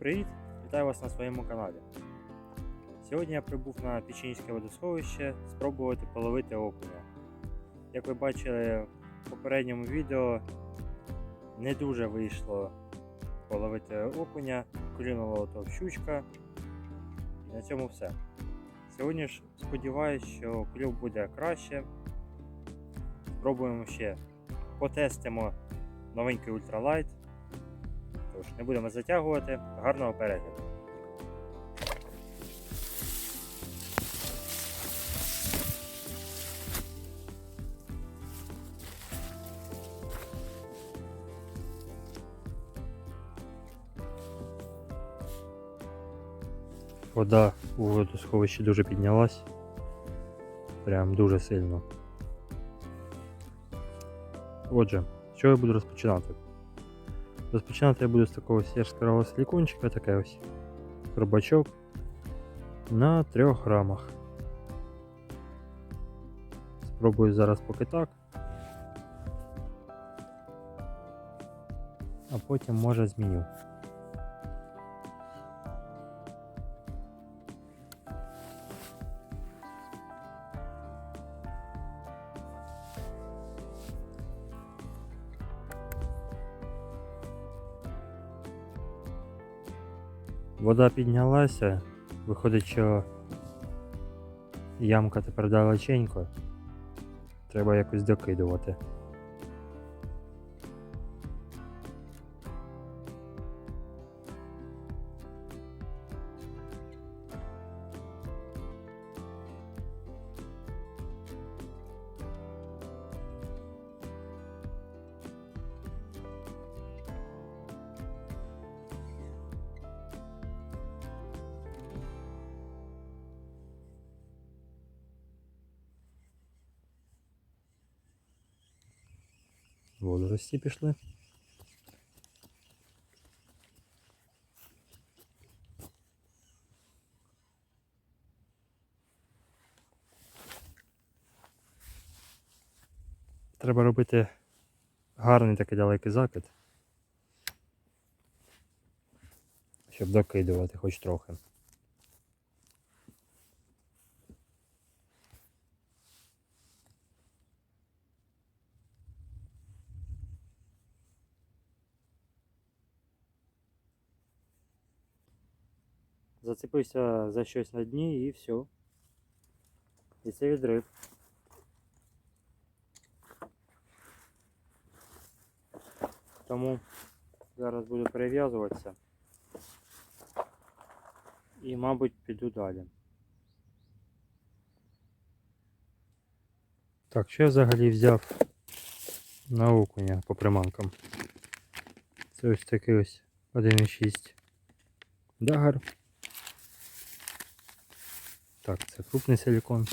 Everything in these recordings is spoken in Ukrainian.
привіт! Вітаю вас на своєму каналі. Сьогодні я прибув на Печінське водосховище спробувати половити окуня. Як ви бачили в попередньому відео, не дуже вийшло половити окуня, клюнула ото щучка. І на цьому все. Сьогодні ж сподіваюся, що клюв буде краще. Спробуємо ще потестимо новенький ультралайт. Тож, не будемо затягувати. Гарного перегляду. Вода у водосховищі дуже піднялась. Прям дуже сильно. Отже, що я буду розпочинати? Розпочинати я буду з такого сірського силікончика, таке ось рубачок на 3 грамах. Спробую зараз поки так. А потім може зміню. Вода піднялася, виходить, що ямка тепер далеченько. Треба якось докидувати. Пішли. Треба робити гарний такий далекий закид, щоб докидувати хоч трохи. Зацепився за щось на дні і все. І це відрив. Тому зараз буду перев'язуватися. І, мабуть, піду далі. Так, що я взагалі взяв на окуня по приманкам? Це ось такий ось 1,6 дагер. Так, це крупний силікон.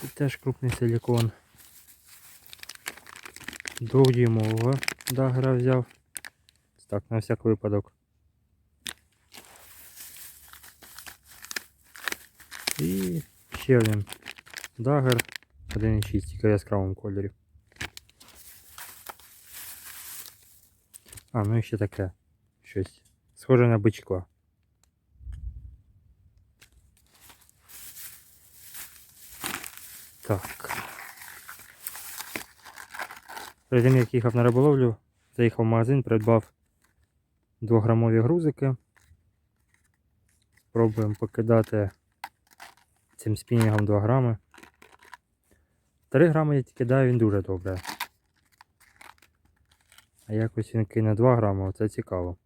Це теж крупний силікон. Двохдюймового дагера взяв. Так, на всяк випадок. І ще один дагер 1,6, тільки в яскравому кольорі. А, ну і ще таке щось. Схоже на бичка. Так. Перед тим, як їхав на риболовлю, заїхав в магазин, придбав 2-грамові грузики. Спробуємо покидати цим спінінгом 2 грами. 3 грами я кидаю, він дуже добре. А якось він кине 2 грами, це цікаво.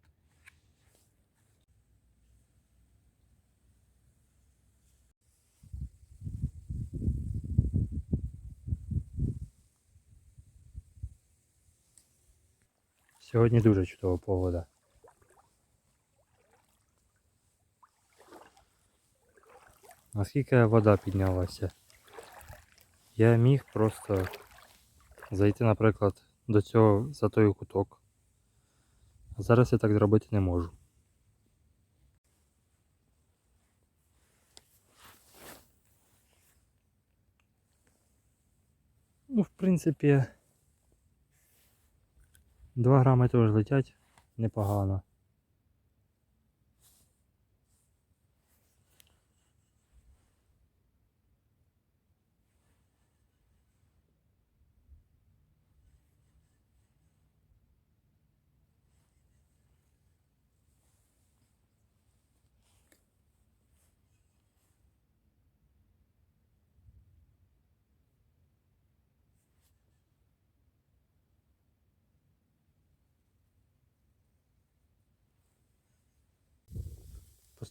Сьогодні дуже чудова погода. Наскільки вода піднялася, я міг просто зайти, наприклад, до цього за той куток. А зараз я так зробити не можу. Ну, в принципі, 2 грами теж летять непогано.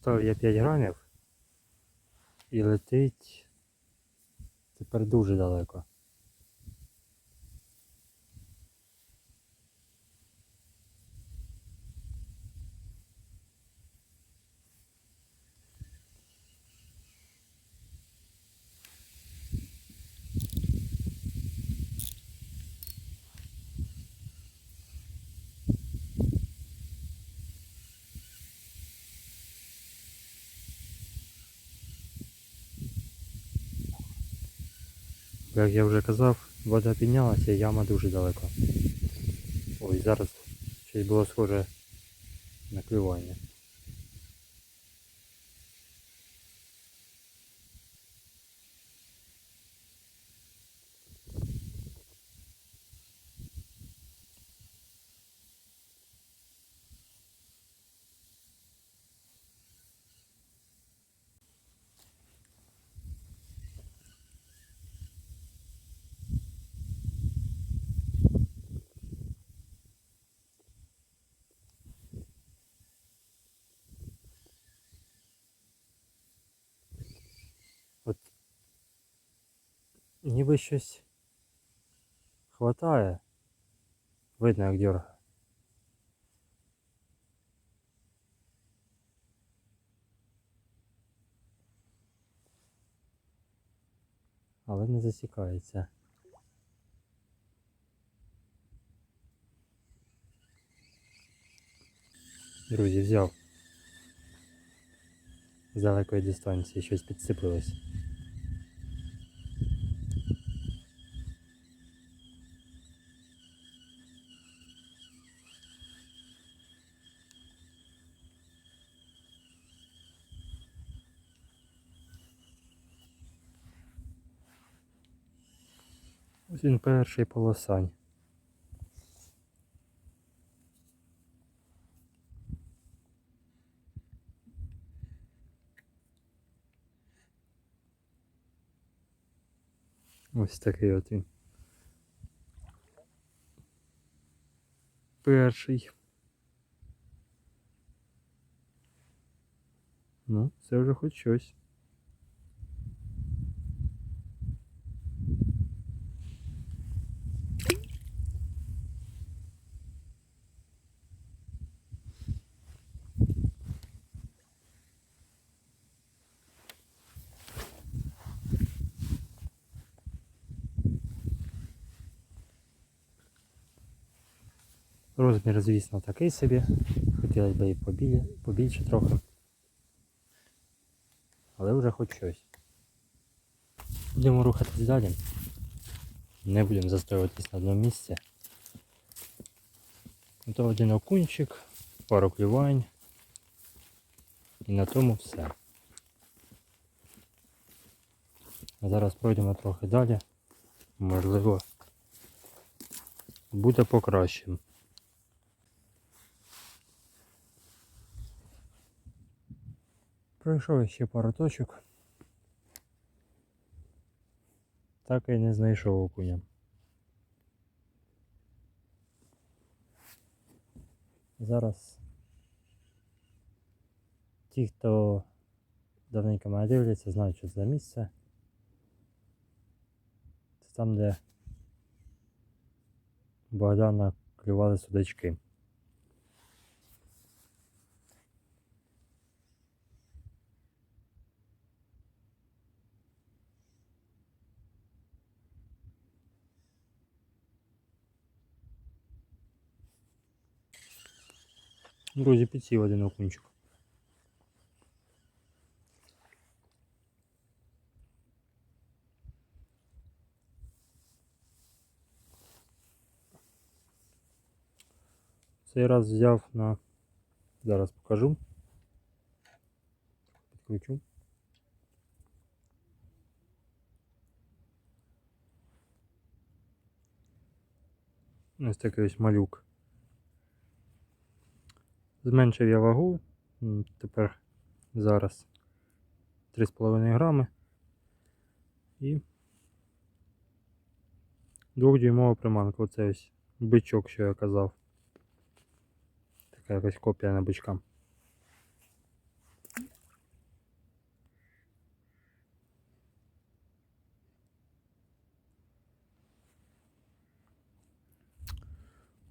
Поставив я 5 грамів і летить тепер дуже далеко. Як я вже казав, вода піднялася, яма дуже далеко. Ой, зараз щось було схоже на клювання. Ніби щось хватає. Видно, як дергає. Але не засікається. Друзі, взяв з далекої дистанції щось підсипалось. Він перший полосань. Ось такий от він. Перший. Ну, це вже хоч щось. Розмір, звісно, такий собі. Хотілося б і побілі, побільше трохи. Але вже хоч щось. Будемо рухатись далі. Не будемо застоюватись на одному місці. То один окунчик, пару клювань. І на тому все. Зараз пройдемо трохи далі. Можливо, буде покращим. Пройшов ще пару точок. Так і не знайшов окуня. Зараз ті, хто давненько мене дивляться, знають, що це за місце. Це там, де Богдана клювали судачки. Друзі, підсів один окунчик. Цей раз взяв на... Зараз покажу. Підключу. Ось такий ось малюк. Зменшив я вагу, тепер зараз 3,5 грами і двохдюймова приманка. Оце ось бичок, що я казав. Така якась копія на бичка.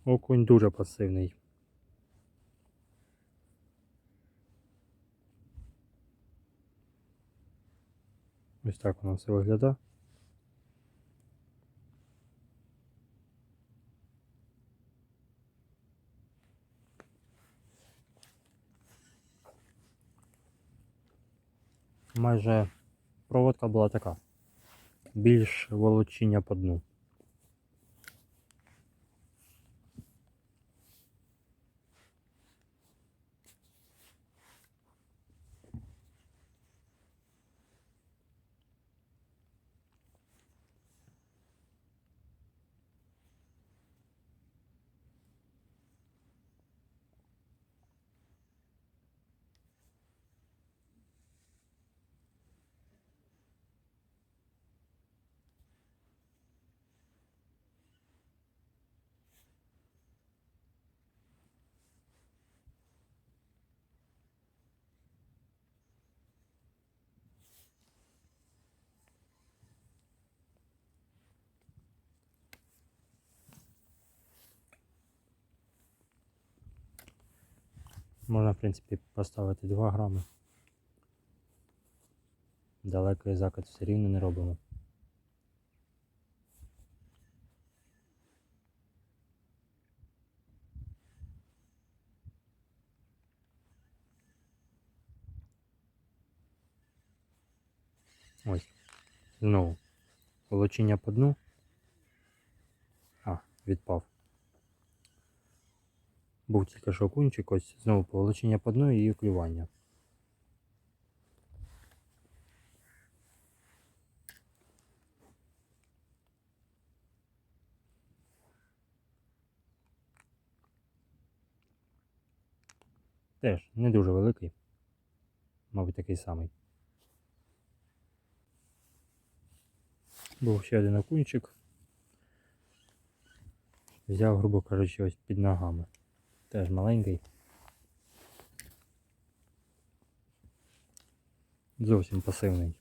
Окунь дуже пасивний. Ось так воно все виглядає. Майже проводка була така. Більш волочіння по дну. Можна, в принципі, поставити 2 грами. Далекий закид все рівно не робимо. Ось. Знову. Волочіння по дну. А, відпав. Був тільки що окунчик, ось знову поволочення по дну і клювання. Теж не дуже великий. Мабуть, такий самий. Був ще один окунчик. Взяв, грубо кажучи, ось під ногами. Теж маленький. Зовсім пасивний.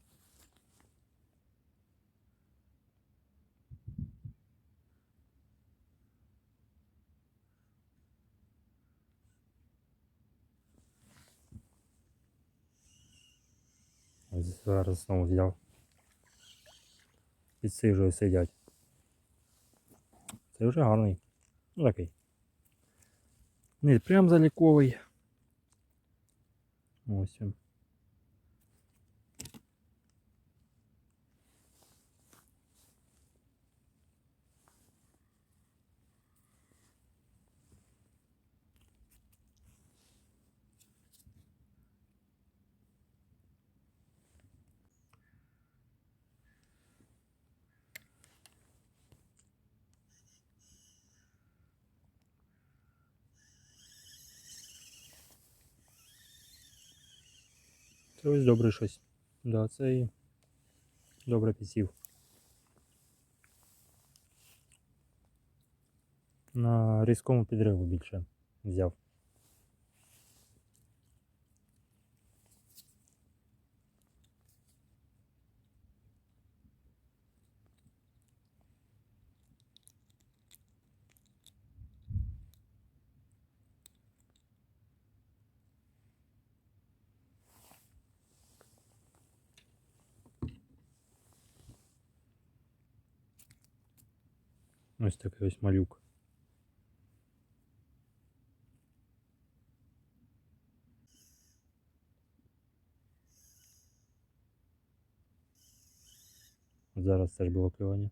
Зараз знову взяв. Підсижую сидять. Це вже гарний. Ну такий. Не прям заліковий. Ось він. Це ось добре щось. Да, це і добре підсів. На різкому підриву більше взяв. Ось такий ось малюк. Зараз теж було клювання.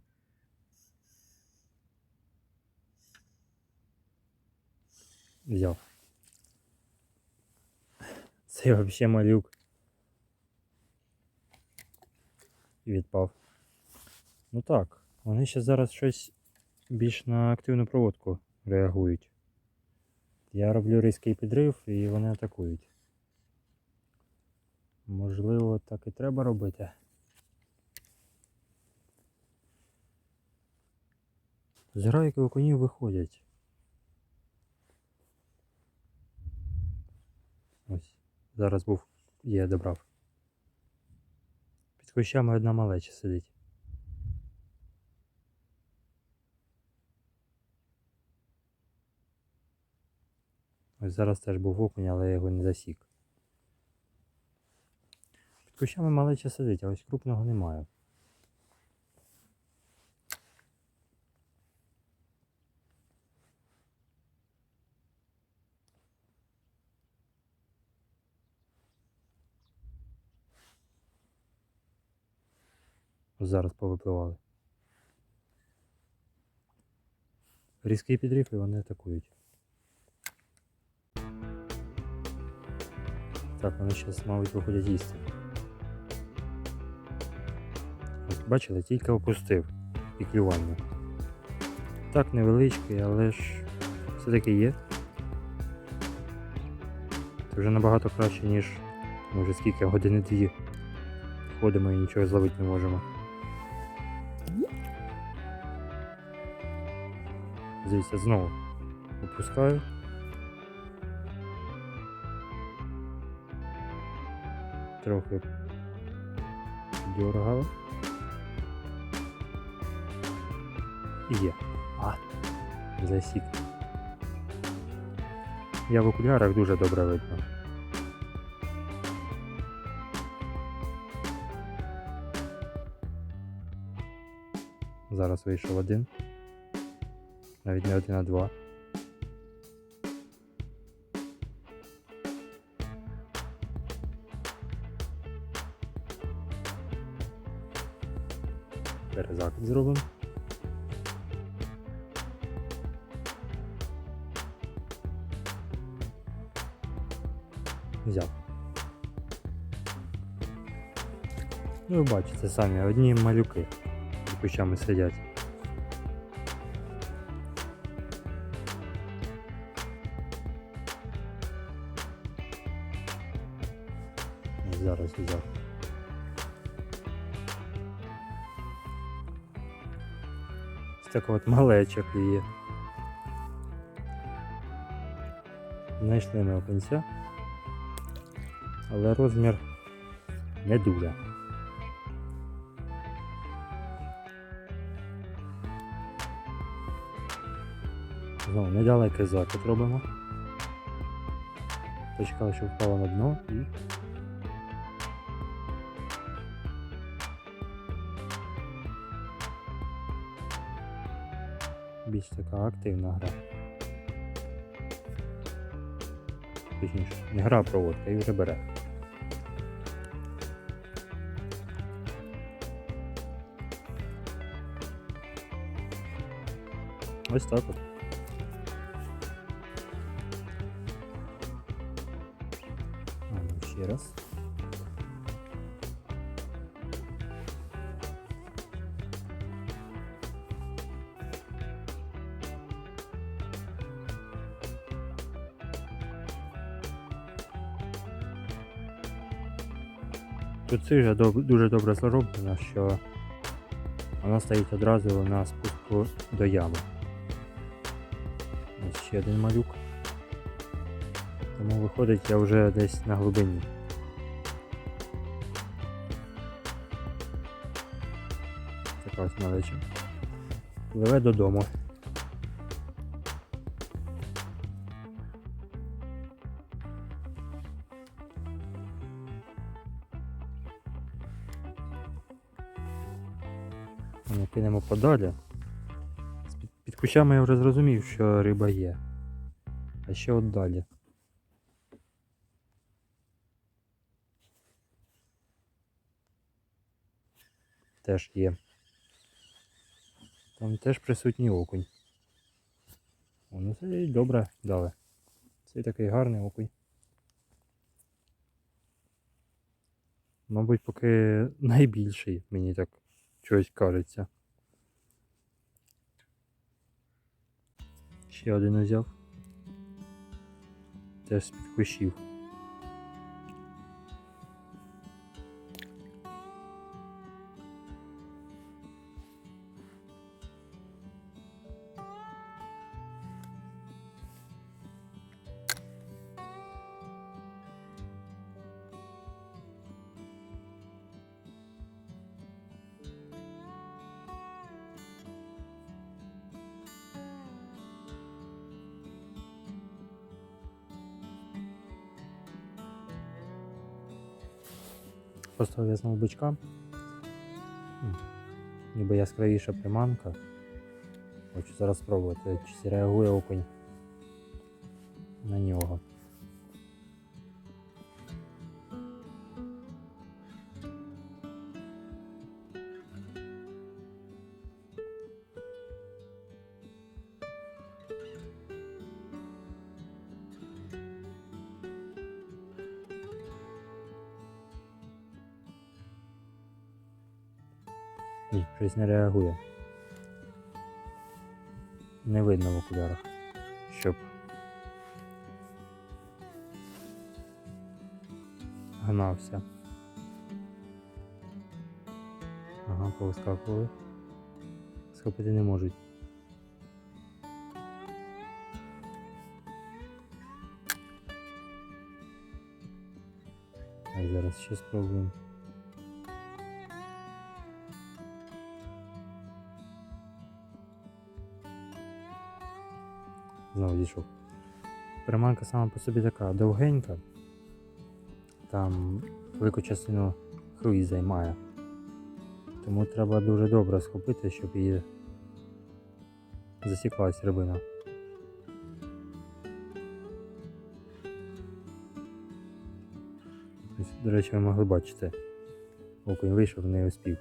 Взяв. Це взагалі малюк. І відпав. Ну так, вони ще зараз щось більш на активну проводку реагують. Я роблю різкий підрив і вони атакують. Можливо, так і треба робити. З грайки окунів виходять. Ось. Зараз був. Є, добрав. Під кущами одна малеча сидить. Ось зараз теж був окунь, але я його не засік. Під кущами малече сидить, а ось крупного немає. Ось Зараз повипливали. Різкий підрив і вони атакують. Так, вони зараз, мабуть, виходять їсти. Ось бачили, тільки опустив і клювання. Так, невеличкий, але ж все-таки є. Це вже набагато краще, ніж ми вже скільки години дві ходимо і нічого зловити не можемо. Дивіться, знову опускаю. Трохи дергав. І є. А, засік. Я в окулярах дуже добре видно. Зараз вийшов один. Навіть не один, а два. зробимо. Взяв. Ну, ви бачите самі, одні малюки під кущами сидять. Зараз взяв. Така от малеча клює. Знайшли ми окунця, але розмір не дуже. Знову недалекий закид робимо. Почекали, що впало на дно і така активна гра. Точніше, не гра проводка і вже бере. Ось так от. Ну, ще раз. Тут доб- дуже добре зроблена, що вона стоїть одразу на спуску до ями. Ось ще один малюк. Тому виходить я вже десь на глибині. Така ось малеча. Пливе додому. Кинемо подалі. Під, кущами я вже зрозумів, що риба є. А ще от далі. Теж є. Там теж присутній окунь. О, ну це і добре дали. Це такий гарний окунь. Мабуть, поки найбільший, мені так щось кажеться. Ще один узяв. Теж з-під. Поставив в'язного бичка. Ніби яскравіша приманка. Хочу зараз спробувати, чи зреагує окунь Ні, щось не реагує. Не видно в окулярах, щоб гнався. Ага, повискакували. Схопити не можуть. Так, зараз ще спробуємо. Знову дійшов. Приманка сама по собі така довгенька. Там велику частину хвилі займає. Тому треба дуже добре схопити, щоб її засіклась рибина. До речі, ви могли бачити. Окунь вийшов, не успів.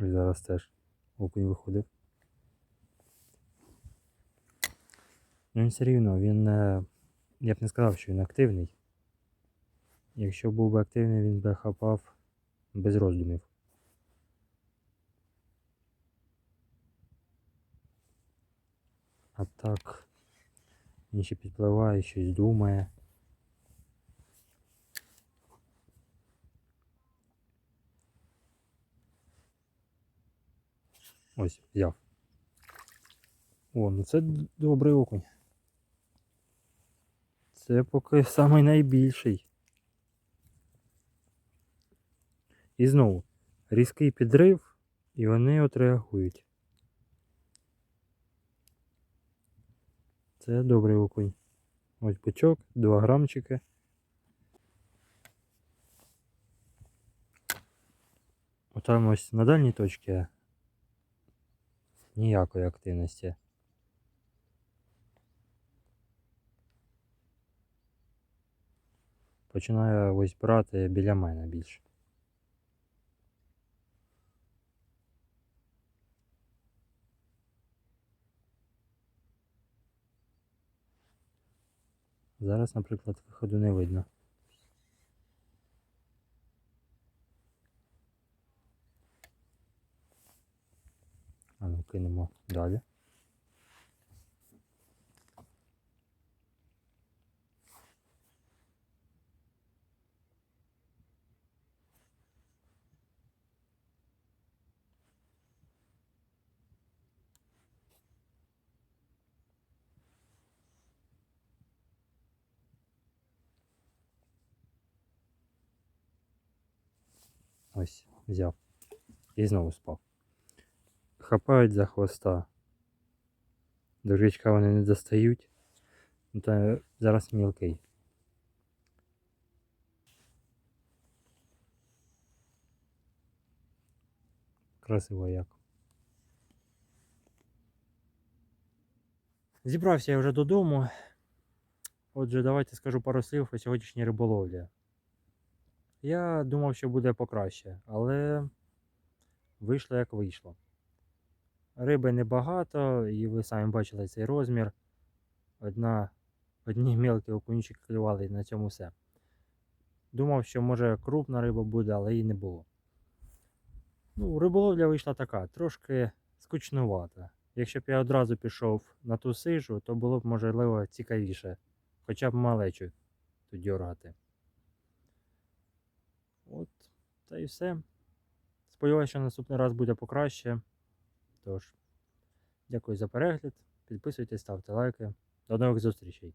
І зараз теж окунь виходив. Ну він все рівно, він. е, Я б не сказав, що він активний. Якщо був би активний, він би хапав без роздумів. А так, він ще підпливає, щось думає. Ось, взяв. О, ну це добрий окунь. Це поки самий найбільший. І знову різкий підрив, і вони отреагують. Це добрий окунь. Ось бичок, 2 грамчики. Отам ось на дальній точці ніякої активності. Починає ось брати біля мене більше. Зараз, наприклад, виходу не видно. А ну кинемо далі. Ось, взяв. І знову спав. Хапають за хвоста. До вони не достають. Ну, Та зараз мілкий. Красиво як. Зібрався я вже додому. Отже, давайте скажу пару слів про сьогоднішній риболовлі. Я думав, що буде покраще, але вийшло як вийшло. Риби небагато, і ви самі бачили цей розмір. Одна, одні мілкі окунчики клювали на цьому все. Думав, що може крупна риба буде, але її не було. Ну, риболовля вийшла така, трошки скучнувата. Якщо б я одразу пішов на ту сижу, то було б можливо цікавіше. Хоча б малечу тут дьоргати. От, та і все. Сподіваюся, що наступний раз буде покраще. Тож, дякую за перегляд. Підписуйтесь, ставте лайки. До нових зустрічей!